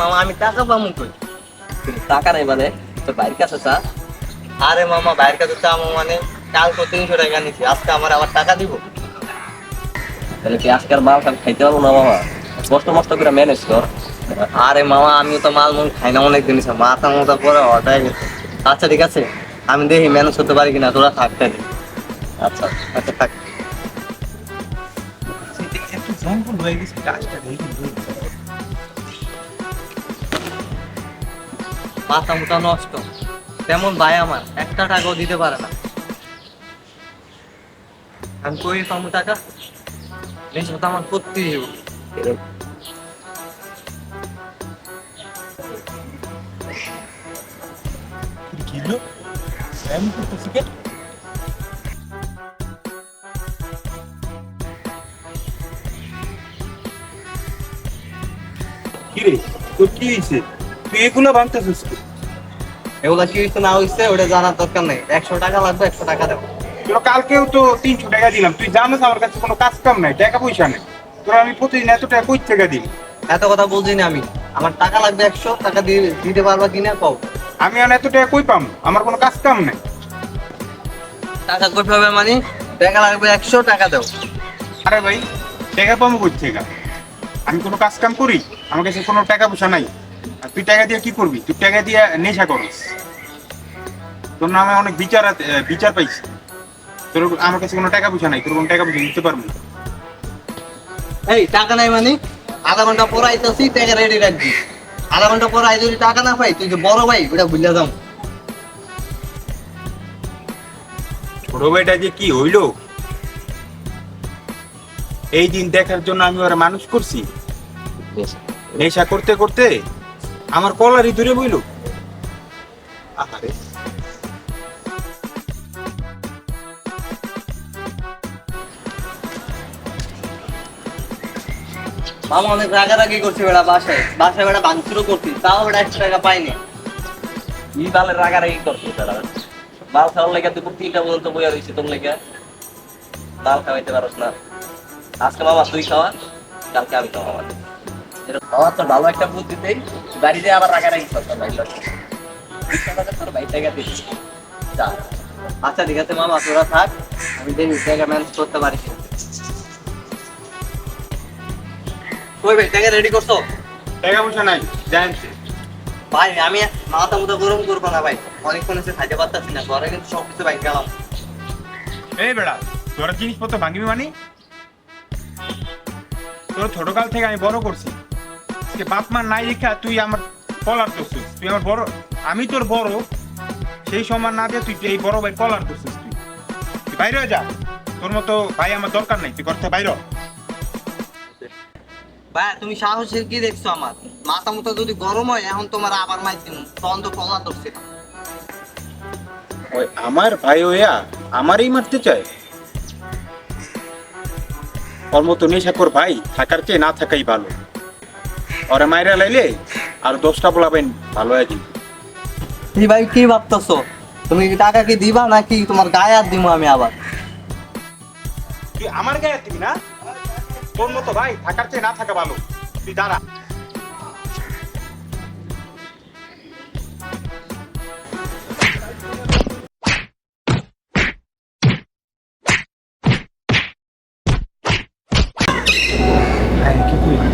মামা, আমি টাকা পাবো কই? টাকা নেই মানে তোর বাইরের কাছে চা। আরে মামা বাইরের কাছে চামো মানে তিনশো টাকা নিছি, আজকে আমার আবার টাকা দিব। তাহলে কি আজকে আর মাল খাইতে পারব না মামা? কষ্ট মষ্ট করে ম্যানেজ কর। আরে মামা, আমিও তো মাল মন খাই না, অনেক জিনিস মাথা মোটা পরে হটাই আচ্ছা ঠিক আছে, আমি দেখি ম্যানেজ করতে পারি কিনা, তোরা থাকতে আচ্ছা আচ্ছা থাক। হয়ে গেছে গাছটা দেখি মাথা মোটা নষ্ট। তেমন ভাই আমার, একটা টাকাও দিতে পারে না। আমি কই পাবো টাকা? জিনিস তো আমার করতেই এরকম কিলো স্যাম করতেছি কিরে তোর কি হয়েছে? তুই এগুলো ভাঙতেছিস? এগুলা কি হয়েছে না হয়েছে ওটা জানার দরকার নেই। একশো টাকা লাগবে একশো টাকা দেবো। তোর কালকেও তো তিনশো টাকা দিলাম। তুই জানিস আমার কাছে কোনো কাজ কাম নাই টাকা পয়সা নেই। তোর আমি প্রতিদিন এত টাকা কই টাকা দিই? এত কথা বলছি না আমি। আমার টাকা লাগবে একশো টাকা দিয়ে দিতে পারবা কিনা কও। আমি আর এত টাকা কই পাম? আমার কোনো কাজ কাম নাই। টাকা কই পাবে মানে? টাকা লাগবে একশো টাকা দাও আরে ভাই টাকা পাবো কই থেকে? আমি কোনো কাজ কাম করি? আমার কাছে কোনো টাকা পয়সা নাই। আর তুই টাকা দিয়ে কি করবি? তুই টাকা দিয়ে নেশা করিস। তোর নামে অনেক বিচার বিচার পাইছি। তোর আমার কাছে কোনো টাকা পয়সা নাই তোর কোনো টাকা পয়সা দিতে পারব না। এই টাকা নাই মানে? আধা ঘণ্টা পর আইতেছি টাকা রেডি রাখবি। আধা ঘণ্টা পর আই যদি টাকা না পাই তুই যে বড় ভাই ওটা ভুলে যাও। ছোট ভাইটা যে কি হইল? এই দিন দেখার জন্য আমি ওরা মানুষ করছি। নেশা করতে করতে আমার কলারই দূরে বইল। আহারে। মামা অনেক রাগারাগি করছে বেড়া বাসায়। বাসায় বেড়া ভাঙচুরও করছি। তাও বেড়া একশো টাকা পাইনি ই বালের রাগারাগি করছে তারা মাল খাওয়ার লেগে তুই তিনটা পর্যন্ত বইয়া রয়েছে তোর লেগে। মাল খাওয়াইতে পারস না। আজকে মামা তুই খাওয়া কালকে আমি খাওয়া এরকম খাওয়ার তো ভালো একটা বুদ্ধিতেই বাড়িতে আবার রাগারাগি করতাম ভাই তোর ভাই টাকা দিচ্ছি আচ্ছা ঠিক আছে মামা তোরা থাক আমি দেখি টাকা ম্যানেজ করতে পারি কই ভাই টাকা রেডি করছ? টাকা পয়সা নাই জানছে ভাই আমি মাথা মুথা গরম করব না ভাই। অনেকক্ষণ এসে খাইতে পারতাছি না ঘরে কিন্তু সবকিছু ভাই গেলাম। এই বেড়া তোর জিনিসপত্র ভাঙবি মানে? তোর ছোটকাল থেকে আমি বড় করছি। আজকে বাপ মা নাই রেখা তুই আমার কলার করছিস তুই আমার বড় আমি তোর বড় সেই সম্মান না দিয়ে তুই এই বড় ভাই কলার করছিস তুই। তুই বাইরে যা তোর মতো ভাই আমার দরকার নাই তুই করতে বাইরে। ভাই তুমি সাহসের কি দেখছ আমার? মাথা মুথা যদি গরম হয় এখন তোমার আবার মাই দিন তখন তো কলা ধরছে ওই আমার ভাই ওয়া আমারই মারতে চায়? ওর মতো নেশাকর ভাই থাকার চেয়ে না থাকাই ভালো। ওরে মাইরা লাইলে আর দশটা বলাবেন ভালো আছে। এই ভাই কি ভাবতেছো? তুমি কি টাকা কি দিবা নাকি তোমার গায়ে আর দিব আমি আবার? তুই আমার গায়ে দিবি না? তোর মতো ভাই থাকার চেয়ে না থাকা ভালো। তুই দাঁড়া। ใครที่คุยมา